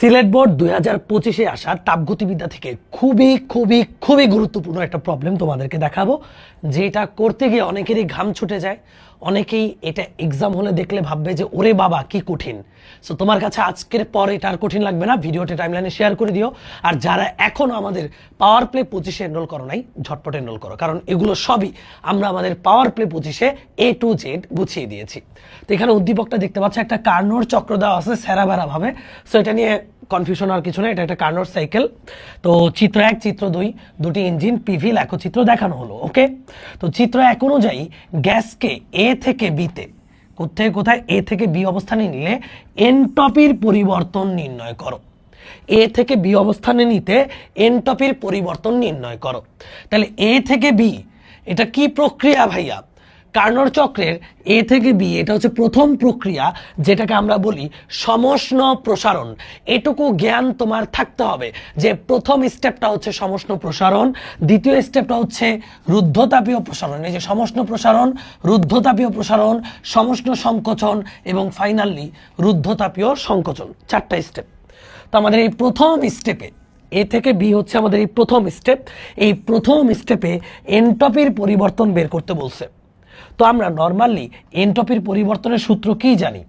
Sylhet board দুই হাজার পঁচিশে আসা তাপগতিবিদ্যা থেকে খুবই খুবই খুবই গুরুত্বপূর্ণ একটা প্রবলেম তোমাদেরকে দেখাবো, যেটা করতে গিয়ে অনেকেরই ঘাম ছুটে যায়। অনেকেই এটা এক্সাম হলে দেখলে ভাববে যে, ওরে বাবা, কি কঠিন। সো তোমার কাছে আজকের পর এটা আর কঠিন লাগবে না। ভিডিওটা টাইমলাইনে শেয়ার করে দিও। আর যারা এখনও আমাদের পাওয়ার প্লে পঁচিশে এনরোল করো নাই, ঝটপট এনরোল করো। কারণ এগুলো সবই আমরা আমাদের পাওয়ার প্লে পঁচিশে এ টু জেড গুছিয়ে দিয়েছি। তো এখানে উদ্দীপকটা দেখতে পাচ্ছ, একটা কার্নোর চক্র দেওয়া আছে স্যারা বেড়া ভাবে সো এটা নিয়ে কনফিউশন আর কিছু না এটা একটা কার্নোর সাইকেল তো চিত্র এক, চিত্র দুই, দুটি ইঞ্জিন পিভি লেখচিত্র দেখানো হলো ওকে তো চিত্র এক অনুযায়ী গ্যাসকে এ থেকে বিতে কোথায় কোথায়? এ থেকে বি অবস্থানে নিলে এনটপির পরিবর্তন নির্ণয় করো। এ থেকে বি অবস্থানে নিতে এনটপির পরিবর্তন নির্ণয় করো। তাহলে এ থেকে বি এটা কি প্রক্রিয়া ভাইয়া? কার্নর চক্রের এ থেকে বি, এটা হচ্ছে প্রথম প্রক্রিয়া, যেটাকে আমরা বলি সমষ্ণ প্রসারণ। এটুকু জ্ঞান তোমার থাকতে হবে যে প্রথম স্টেপটা হচ্ছে সমষ্ণ প্রসারণ, দ্বিতীয় স্টেপটা হচ্ছে রুদ্ধতাপীয় প্রসারণ। এই যে সমষ্ণ প্রসারণ, রুদ্ধতাপীয় প্রসারণ, সমষ্ণ সংকোচন এবং ফাইনালি রুদ্ধতাপীয় সংকোচন, চারটা স্টেপ তো আমাদের এই প্রথম স্টেপে এ থেকে বি হচ্ছে আমাদের এই প্রথম স্টেপ এই প্রথম স্টেপে এনটপির পরিবর্তন বের করতে বলছে। তো আমরা নর্মালি এনটপির পরিবর্তনের সূত্র কি জানি?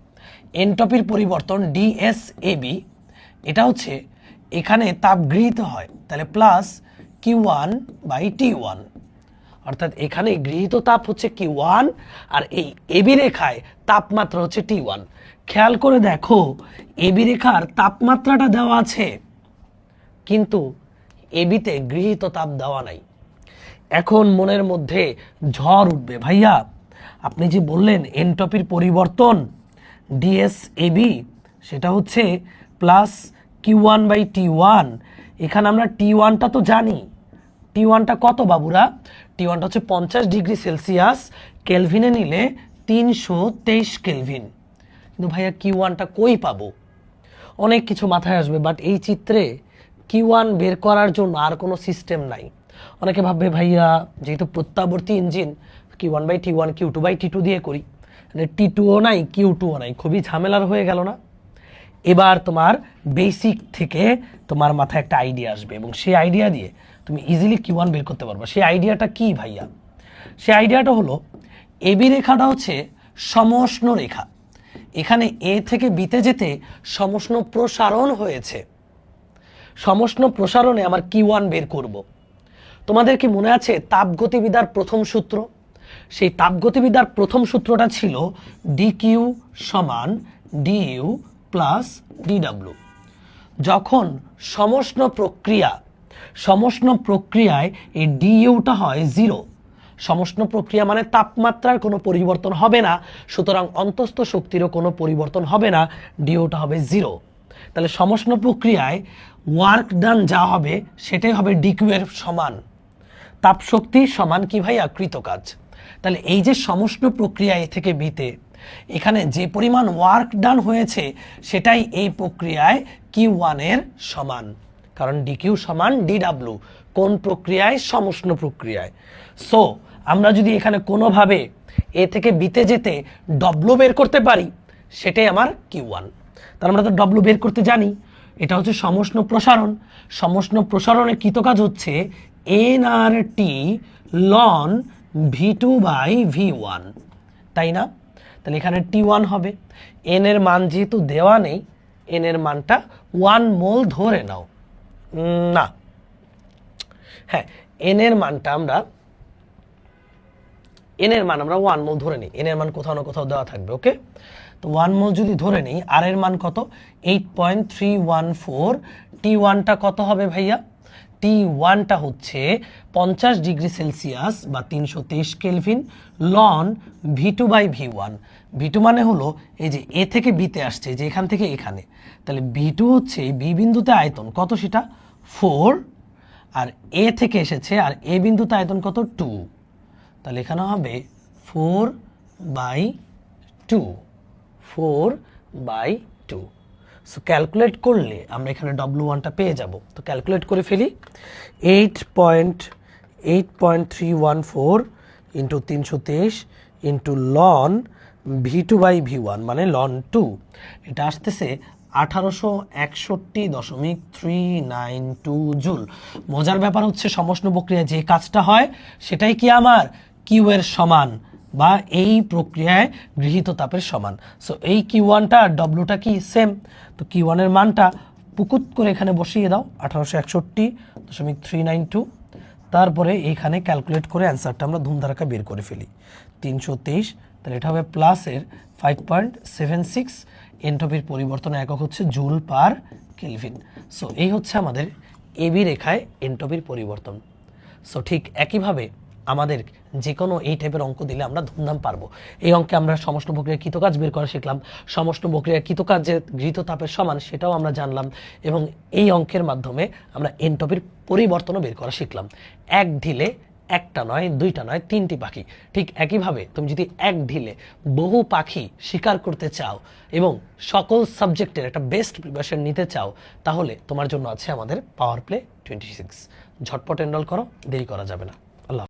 এনটপির পরিবর্তন ডিএসএবি এটা হচ্ছে এখানে তাপ গৃহীত হয়, তাহলে plus Q one by T one অর্থাৎ এখানে গৃহীত তাপ হচ্ছে কি ওয়ান আর এই এবি রেখায় তাপমাত্রা হচ্ছে টি ওয়ান খেয়াল করে দেখো এবি রেখার তাপমাত্রাটা দেওয়া আছে, কিন্তু এবিতে গৃহীত তাপ দেওয়া নাই। এখন মনের মধ্যে ঝড় উঠবে। ভাইয়া, আপনি যে বললেন এনটপির পরিবর্তন ডিএসএবি সেটা হচ্ছে plus Q one by T one এখানে আমরা টি ওয়ানটা তো জানি। টি ওয়ানটা কত বাবুরা? টি ওয়ানটা হচ্ছে পঞ্চাশ ডিগ্রি সেলসিয়াস। কেলভিনে নিলে তিনশো তেইশ কেলভিন। কিন্তু ভাইয়া কিউ ওয়ানটা কই পাবো? অনেক কিছু মাথায় আসবে বাট এই চিত্রে কিউ ওয়ান বের করার জন্য আর কোনো সিস্টেম নাই। অনেকে ভাববে, ভাইয়া, যেহেতু প্রত্যাবর্তী engine Q one by T one Q two by T two দিয়ে করি। মানে টি টুও নাই কিউ টুও নাই, খুবই ঝামেলার হয়ে গেল না? এবার তোমার বেসিক থেকে তোমার মাথায় একটা আইডিয়া আসবে এবং সেই আইডিয়া দিয়ে তুমি ইজিলি কিউ ওয়ান বের করতে পারবে। সেই আইডিয়াটা কি, ভাইয়া? সেই আইডিয়াটা হলো এবি রেখাটা হচ্ছে সমষ্ণ রেখা। এখানে এ থেকে বিতে যেতে সমষ্ণ প্রসারণ হয়েছে। সমষ্ণ প্রসারণে আমার কি ওয়ান বের করব। তোমাদের কি মনে আছে তাপগতিবিদ্যার প্রথম সূত্র? সেই তাপগতিবিদ্যার প্রথম সূত্রটা ছিল ডি কিউ সমান D U plus D W যখন সমষ্ণ প্রক্রিয়া, সমষ্ণ প্রক্রিয়ায় এই ডিইউটা হয় জিরো সমষ্ণ প্রক্রিয়া মানে তাপমাত্রার কোনো পরিবর্তন হবে না, সুতরাং অন্তস্থ শক্তিরও কোনো পরিবর্তন হবে না ডিওটা হবে জিরো তাহলে সমষ্ণ প্রক্রিয়ায় ওয়ার্ক ডান যা হবে, সেটাই হবে ডিকিউ এর সমান। তাপ শক্তি সমান কি ভাই আকৃত কাজ তাহলে এই যে সমষ্ণ প্রক্রিয়া এ থেকে বিতে এখানে যে পরিমাণ ওয়ার্ক ডান হয়েছে, সেটাই এই প্রক্রিয়ায় কিউ ওয়ানের সমান। কারণ ডিকিউ সমান ডিডাব্লিউ কোন প্রক্রিয়ায়? সমষ্ণ প্রক্রিয়ায়। সো আমরা যদি এখানে কোনোভাবে এ থেকে বিতে যেতে ডব্লু বের করতে পারি, সেটাই আমার কিউ ওয়ান তার আমরা তো ডব্লু বের করতে জানি। এটা হচ্ছে সমষ্ণ প্রসারণ। সমষ্ণ প্রসারণে কৃতকাজ হচ্ছে N R T ln V two by V one তাই না? তাহলে এখানে টি ওয়ান হবে। এন এর মান যেহেতু দেওয়া নেই এন এর মানটা ওয়ান মোল ধরে নাও। না। হ্যাঁ এন এর মানটা আমরা এন এর মান আমরা ওয়ান মোল ধরে নিই। এন এর মান কোথাও না কোথাও দেওয়া থাকবে ওকে তো ওয়ান মোল যদি ধরে নিই আর এর মান কত? Eight point three one four T ওয়ানটা কত হবে ভাইয়া? টি ওয়ানটা হচ্ছে পঞ্চাশ ডিগ্রি সেলসিয়াস বা তিনশো তেইশ Kelvin ln V two by V one. V two মানে হলো এই যে এ থেকে বিতে আসছে যে এখান থেকে এখানে। তাহলে ভি টু হচ্ছে বি বিন্দুতে আয়তন কত সেটা? ফোর। আর এ থেকে এসেছে আর এ বিন্দুতে আয়তন কত? টু। তাহলে এখানে হবে four by two. Four by two. So calculate করলে আমরা এখানে ডব্লু ওয়ানটা পেয়ে যাব। তো ক্যালকুলেট করে ফেলি। Eight point eight point three one four into তিনশো তেইশ into ln V two by V one মানে লন টু এটা আসতেছে আঠারোশো একষট্টি দশমিক থ্রি নাইন টু জুল। মজার ব্যাপার হচ্ছে সমষ্ণ প্রক্রিয়ায় যে কাজটা হয়, সেটাই কি আমার? কিউ এর সমান। বা এই প্রক্রিয়ায় গৃহীত তাপের সমান। সো এই কিউ ওয়ানটা আর ডব্লুটা কি সেম তো কিউ ওয়ানের মানটা পুকুত করে এখানে বসিয়ে দাও, আঠারোশো একষট্টি দশমিক থ্রি নাইন টু তারপরে এইখানে ক্যালকুলেট করে অ্যান্সারটা আমরা ধুমধারাকা বের করে ফেলি। তিনশো তেইশ, তাহলে এটা হবে প্লাসের ফাইভ পয়েন্ট সেভেন সিক্স এন্ট্রপির পরিবর্তন একক হচ্ছে জুল পার কেলভিন। সো এই হচ্ছে আমাদের এবি রেখায় এন্ট্রপির পরিবর্তন। সো ঠিক একইভাবে আমাদের যে কোনো এই টাইপের অঙ্ক দিলে আমরা ধুমধাম পারব। এই অঙ্কে আমরা সমষ্ণ প্রক্রিয়ার কৃতকাজ বের করা শিখলাম। সমষ্ণ প্রক্রিয়ার কৃতকাজ যে গৃহীত তাপের সমান সেটাও আমরা জানলাম এবং এই অঙ্কের মাধ্যমে আমরা এনটপির পরিবর্তনও বের করা শিখলাম। এক ঢিলে একটা নয়, দুইটা নয়, তিনটি পাখি। ঠিক একইভাবে তুমি যদি এক ঢিলে বহু পাখি শিকার করতে চাও এবং সকল সাবজেক্টের একটা বেস্ট প্রিপারেশন নিতে চাও, তাহলে তোমার জন্য আছে আমাদের পাওয়ার প্লে টোয়েন্টি সিক্স ঝটপট এনরোল করো, দেরি করা যাবে না।